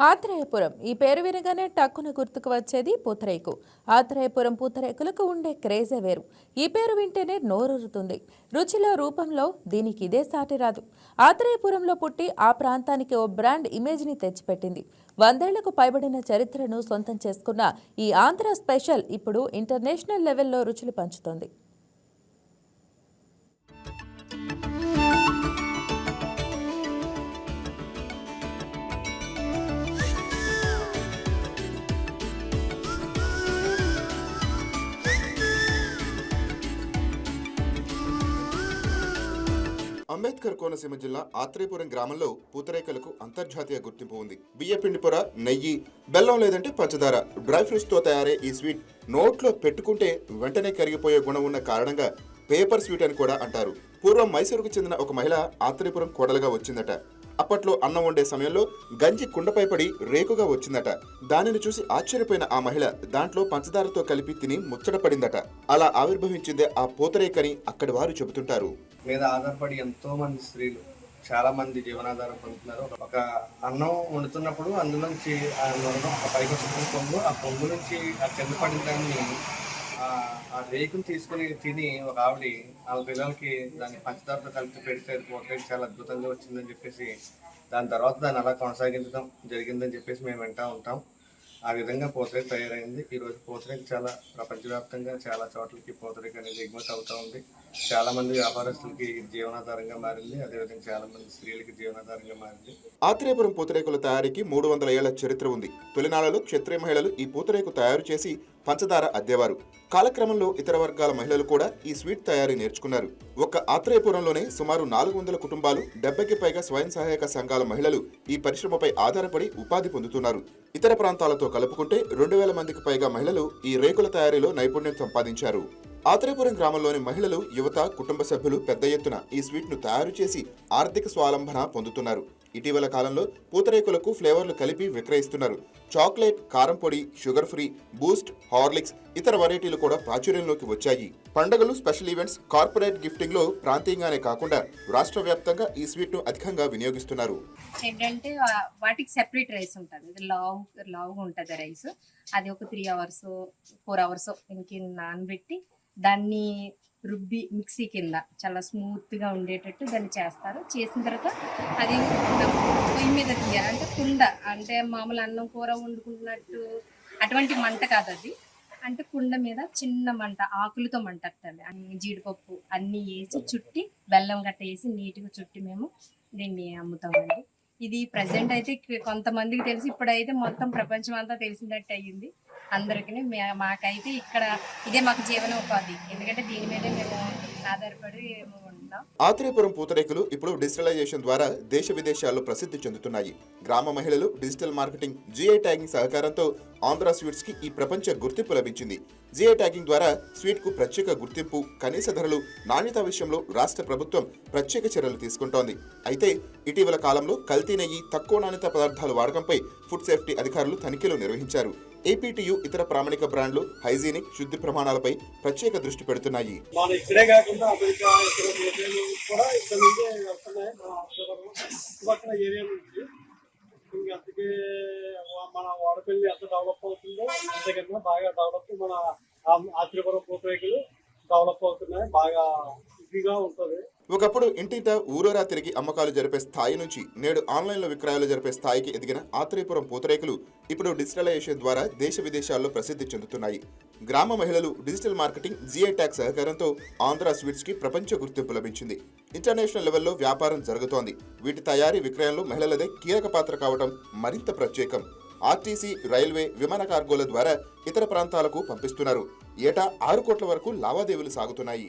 ఆత్రేయపురం. ఈ పేరు వినగానే టక్కున గుర్తుకు వచ్చేది పూతరేకు. ఆత్రేయపురం పూతరేకులకు ఉండే క్రేజే వేరు. ఈ పేరు వింటేనే నోరూరుతుంది. రుచిలో రూపంలో దీనికి ఇదే సాటి రాదు. ఆత్రేయపురంలో పుట్టి ఆ ప్రాంతానికి ఓ బ్రాండ్ ఇమేజ్ని తెచ్చిపెట్టింది. వందేళ్ళకు పైబడిన చరిత్రను సొంతం చేసుకున్న ఈ ఆంధ్ర స్పెషల్ ఇప్పుడు ఇంటర్నేషనల్ లెవెల్లో రుచులు పంచుతోంది. అంబేద్కర్ కోనసీమ జిల్లా ఆత్రేయపురం గ్రామంలో పూతరేకలకు అంతర్జాతీయ గుర్తింపు ఉంది. బియ్యపిండి పొర నెయ్యి బెల్లం లేదంటే పంచదార. డ్రై ఫ్రూట్స్తో తయారే ఈ స్వీట్. నోట్లో పెట్టుకుంటే వెంటనే కరిగిపోయే గుణం ఉన్న కారణంగా పేపర్ స్వీట్ అని కూడా అంటారు. పూర్వం మైసూరుకు చెందిన ఒక మహిళ ఆత్రేయపురం కోడలుగా వచ్చిందట. అప్పట్లో అన్నం వండే సమయంలో గంజి కుండపై పడి రేకుగా వచ్చిందట. దానిని చూసి ఆశ్చర్యపోయిన ఆ మహిళ దాంట్లో పంచదారతో కలిపి తిని ముచ్చటపడిందట అలా ఆవిర్భవించిందే ఆ పూతరేకని అక్కడి వారు చెబుతుంటారు. మీద ఆధారపడి ఎంతో మంది స్త్రీలు చాలా మంది జీవనాధారం పొందుతున్నారు. ఒక అన్నం వండుతున్నప్పుడు అందులోంచి ఆ నొరగ పైకి వస్తున్న పొంగు ఆ పొంగు నుంచి ఆ కింద పడిన దాన్ని ఆ- ఆ రేకుని తీసుకుని తిని ఒక ఆవిడ వాళ్ళ పిల్లలకి దాన్ని పంచదారతో కలిపి పెడితే ఒకటి చాలా అద్భుతంగా వచ్చిందని చెప్పేసి దాని తర్వాత దాన్ని అలా కొనసాగించడం జరిగిందని చెప్పేసి మేము వింటూ ఉంటాం. ఆ విధంగా పూతరేక తయారైంది. ఈరోజు రోజు పూతరేక చాలా ప్రపంచవ్యాప్తంగా చాలా చోట్లకి పూతరేక అనేది ఎగుమతి అవుతూ ఉంది. చాలామంది వ్యాపారస్తులకి జీవనాధారంగా మారింది. అదేవిధంగా చాలా మంది స్త్రీలకి జీవనాధారంగా మారింది. ఆత్రేయపురం పూతరేకుల తయారీకి మూడు వందల ఏళ్ళ చరిత్ర ఉంది. తొలినాళ్ళలో క్షత్రియ మహిళలు ఈ పూతరేకు తయారు చేసి పంచదార అద్దేవారు. కాలక్రమంలో ఇతర వర్గాల మహిళలు కూడా ఈ స్వీట్ తయారీ నేర్చుకున్నారు. ఒక్క ఆత్రేయపురంలోనే సుమారు నాలుగు వందల కుటుంబాలు డెబ్బైకి పైగా స్వయం సహాయక సంఘాల మహిళలు ఈ పరిశ్రమపై ఆధారపడి ఉపాధి పొందుతున్నారు. ఇతర ప్రాంతాలతో కలుపుకుంటే రెండు వేల మందికి పైగా మహిళలు ఈ రేకుల తయారీలో నైపుణ్యం సంపాదించారు. ఆత్రేపురం గ్రామంలోని మహిళలు యువత కుటుంబ సభ్యులు పెద్ద ఎత్తున ఈ స్వీట్ను తయారు చేసి ఆర్థిక స్వాలంబన పొందుతున్నారు. ఇటీవల కాలంలో పూతరేకులకు ఫ్లేవర్లు కలిపి విక్రయిస్తున్నారు. చాక్లెట్ కారం పొడి షుగర్ ఫ్రీ బూస్ట్ హార్లిక్స్ ఇతర వెరైటీలు కూడా ప్రాచుర్యంలోకి వచ్చాయి. పండుగలు స్పెషల్ ఈవెంట్స్ కార్పొరేట్ గిఫ్టింగ్లో ప్రాంతీయంగానే కాకుండా రాష్ట్ర వ్యాప్తంగా ఈ స్వీట్ను అధికంగా వినియోగిస్తున్నారు. ఏంటంటే వాటికి సెపరేట్ రైస్ ఉంటుంది. లావ్ లావ్ లావుగా ఉంటుంది రైస్. అది ఒక త్రీ అవర్స్ ఫోర్ అవర్స్ ఇంక నానబెట్టి దాన్ని రుబ్బి మిక్సీ కింద చాలా స్మూత్గా ఉండేటట్టు దాన్ని చేస్తారు. చేసిన తర్వాత అది పొయ్యి మీద తీయాలి. అంటే కుండ అంటే మామూలు అన్నం కూర వండుకున్నట్టు అటువంటి మంట కాదు అది. అంటే కుండ మీద చిన్న మంట ఆకులతో మంట అన్ని జీడిపప్పు అన్నీ వేసి చుట్టి బెల్లం గట్ట వేసి నీట్గా చుట్టి మేము దీన్ని అమ్ముతామండి. ఇది ప్రజెంట్ అయితే కొంతమందికి తెలిసి ఇప్పుడైతే మొత్తం ప్రపంచం అంతా తెలిసినట్టు అయ్యింది. అందరికి మాకైతే ఇక్కడ ఇదే మాకు జీవనోపాధి ఎందుకంటే దీని మీదే మేము ఆధారపడి ఆత్రేయపురం పూతరేకులు ఇప్పుడు డిజిటలైజేషన్ ద్వారా దేశ విదేశాల్లో ప్రసిద్ధి చెందుతున్నాయి. గ్రామ మహిళలు డిజిటల్ మార్కెటింగ్ జిఐ ట్యాగింగ్ సహకారంతో ఆంధ్ర స్వీట్స్కి ఈ ప్రపంచ గుర్తింపు లభించింది. జిఐ ట్యాగింగ్ ద్వారా స్వీట్కు ప్రత్యేక గుర్తింపు కనీస ధరలు నాణ్యత విషయంలో రాష్ట్ర ప్రభుత్వం ప్రత్యేక చర్యలు తీసుకుంటోంది. అయితే ఇటీవల కాలంలో కల్తీ నెయ్యి తక్కువ నాణ్యత పదార్థాల వాడకంపై ఫుడ్ సేఫ్టీ అధికారులు తనిఖీలు నిర్వహించారు. ఏపీటీయు ఇతర ప్రామాణిక బ్రాండ్లు హైజీనిక్ శుద్ధి ప్రమాణాలపై ప్రత్యేక దృష్టి పెడుతున్నాయి. మన ఇక్కడే కాకుండా అమెరికా కూడా ఇక్కడ నుంచే వస్తున్నాయి మన ఆంధ్రప్రదేశ్ చుట్టుపక్కల ఏరియా నుంచి ఇంకా అందుకే మన వాడపల్లి ఎంత డెవలప్ అవుతుందో అంతకన్నా బాగా డెవలప్ మన ఆ- ఆత్రేయపురం పూర్వీకులు డెవలప్ అవుతున్నాయి బాగా ఇదిగా ఉంటుంది. ఒకప్పుడు ఇంటింట ఊరూరా తిరిగి అమ్మకాలు జరిపే స్థాయి నుంచి నేడు ఆన్లైన్లో విక్రయాలు జరిపే స్థాయికి ఎదిగిన ఆత్రేయపురం పూతరేకులు ఇప్పుడు డిజిటలైజేషన్ ద్వారా దేశ విదేశాల్లో ప్రసిద్ధి చెందుతున్నాయి. గ్రామ మహిళలు డిజిటల్ మార్కెటింగ్ జిఐ ట్యాగ్ సహకారంతో ఆంధ్ర స్వీట్స్కి ప్రపంచ గుర్తింపు లభించింది. ఇంటర్నేషనల్ లెవెల్లో వ్యాపారం జరుగుతోంది. వీటి తయారీ విక్రయంలో మహిళలదే కీలక పాత్ర కావడం మరింత ప్రత్యేకం. ఆర్టీసీ రైల్వే విమాన కార్గోల ద్వారా ఇతర ప్రాంతాలకు పంపిస్తున్నారు. ఏటా ఆరు కోట్ల వరకు లావాదేవీలు సాగుతున్నాయి.